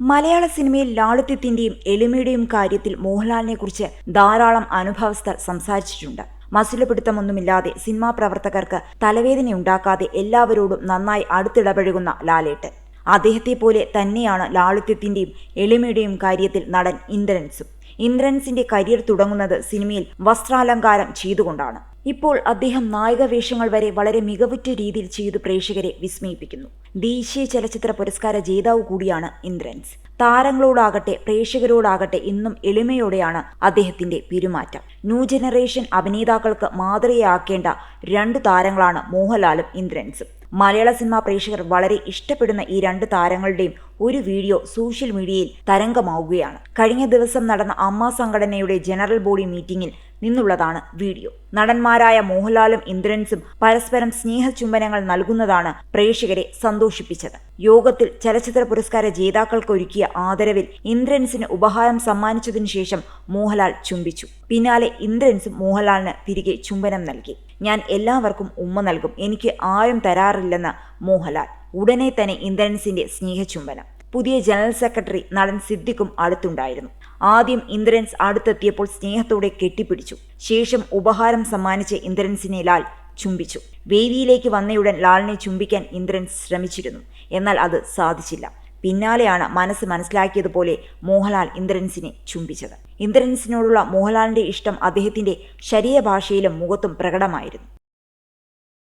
മലയാള സിനിമയിൽ ലാളിത്യത്തിന്റെയും എളിമയുടെയും കാര്യത്തിൽ മോഹൻലാലിനെ കുറിച്ച് ധാരാളം അനുഭവസ്ഥർ സംസാരിച്ചിട്ടുണ്ട്. മസുലപിടുത്തമൊന്നുമില്ലാതെ സിനിമാ പ്രവർത്തകർക്ക് തലവേദനയുണ്ടാക്കാതെ എല്ലാവരോടും നന്നായി അടുത്തിടപഴകുന്ന ലാലേട്ട് അദ്ദേഹത്തെ പോലെ തന്നെയാണ് ലാളിത്യത്തിന്റെയും എളിമയുടെയും കാര്യത്തിൽ നടൻ ഇന്ദ്രൻസും. ഇന്ദ്രൻസിന്റെ കരിയർ തുടങ്ങുന്നത് സിനിമയിൽ വസ്ത്രാലങ്കാരം ചെയ്തുകൊണ്ടാണ്. ഇപ്പോൾ അദ്ദേഹം നായക വേഷങ്ങൾ വരെ വളരെ മികവുറ്റ രീതിയിൽ ചെയ്തു പ്രേക്ഷകരെ വിസ്മയിപ്പിക്കുന്നു. ദേശീയ ചലച്ചിത്ര പുരസ്കാര ജേതാവ് കൂടിയാണ് ഇന്ദ്രൻസ്. താരങ്ങളോടാകട്ടെ പ്രേക്ഷകരോടാകട്ടെ ഇന്നും എളിമയോടെയാണ് അദ്ദേഹത്തിന്റെ പെരുമാറ്റം. ന്യൂ ജനറേഷൻ അഭിനേതാക്കൾക്ക് മാതൃകയാക്കേണ്ട രണ്ടു താരങ്ങളാണ് മോഹൻലാലും ഇന്ദ്രൻസും. മലയാള സിനിമാ പ്രേക്ഷകർ വളരെ ഇഷ്ടപ്പെടുന്ന ഈ രണ്ട് താരങ്ങളുടെയും ഒരു വീഡിയോ സോഷ്യൽ മീഡിയയിൽ തരംഗമാവുകയാണ്. കഴിഞ്ഞ ദിവസം നടന്ന അമ്മ സംഘടനയുടെ ജനറൽ ബോഡി മീറ്റിംഗിൽ നിന്നുള്ളതാണ് വീഡിയോ. നടന്മാരായ മോഹൻലാലും ഇന്ദ്രൻസും പരസ്പരം സ്നേഹചുംബനങ്ങൾ നൽകുന്നതാണ് പ്രേക്ഷകരെ സന്തോഷിപ്പിച്ചത്. യോഗത്തിൽ ചലച്ചിത്ര പുരസ്കാര ജേതാക്കൾക്ക് ഒരുക്കിയ ആദരവിൽ ഇന്ദ്രൻസിന് ഉപഹാരം സമ്മാനിച്ചതിനു ശേഷം മോഹൻലാൽ ചുംബിച്ചു. പിന്നാലെ ഇന്ദ്രൻസും മോഹൻലാലിന് തിരികെ ചുംബനം നൽകി. ഞാൻ എല്ലാവർക്കും ഉമ്മ നൽകും. എനിക്ക് ആരും തരാറില്ലെന്ന് മോഹൻലാൽ. ഉടനെ തന്നെ ഇന്ദ്രൻസിന്റെ സ്നേഹചുംബനം. പുതിയ ജനറൽ സെക്രട്ടറി നടൻ സിദ്ദിഖും അടുത്തുണ്ടായിരുന്നു. ആദ്യം ഇന്ദ്രൻസ് അടുത്തെത്തിയപ്പോൾ സ്നേഹത്തോടെ കെട്ടിപ്പിടിച്ചു. ശേഷം ഉപഹാരം സമ്മാനിച്ച ഇന്ദ്രൻസിനെ ലാൽ ചുംബിച്ചു. വേദിയിലേക്ക് വന്നയുടൻ ലാലിനെ ചുംബിക്കാൻ ഇന്ദ്രൻസ് ശ്രമിച്ചിരുന്നു. എന്നാൽ അത് സാധിച്ചില്ല. പിന്നാലെയാണ് മനസ്സ് മനസ്സിലാക്കിയതുപോലെ മോഹൻലാൽ ഇന്ദ്രൻസിനെ ചുംബിച്ചത്. ഇന്ദ്രൻസിനോടുള്ള മോഹൻലാലിന്റെ ഇഷ്ടം അദ്ദേഹത്തിന്റെ ശരീരഭാഷയിലും മുഖത്തും പ്രകടമായിരുന്നു.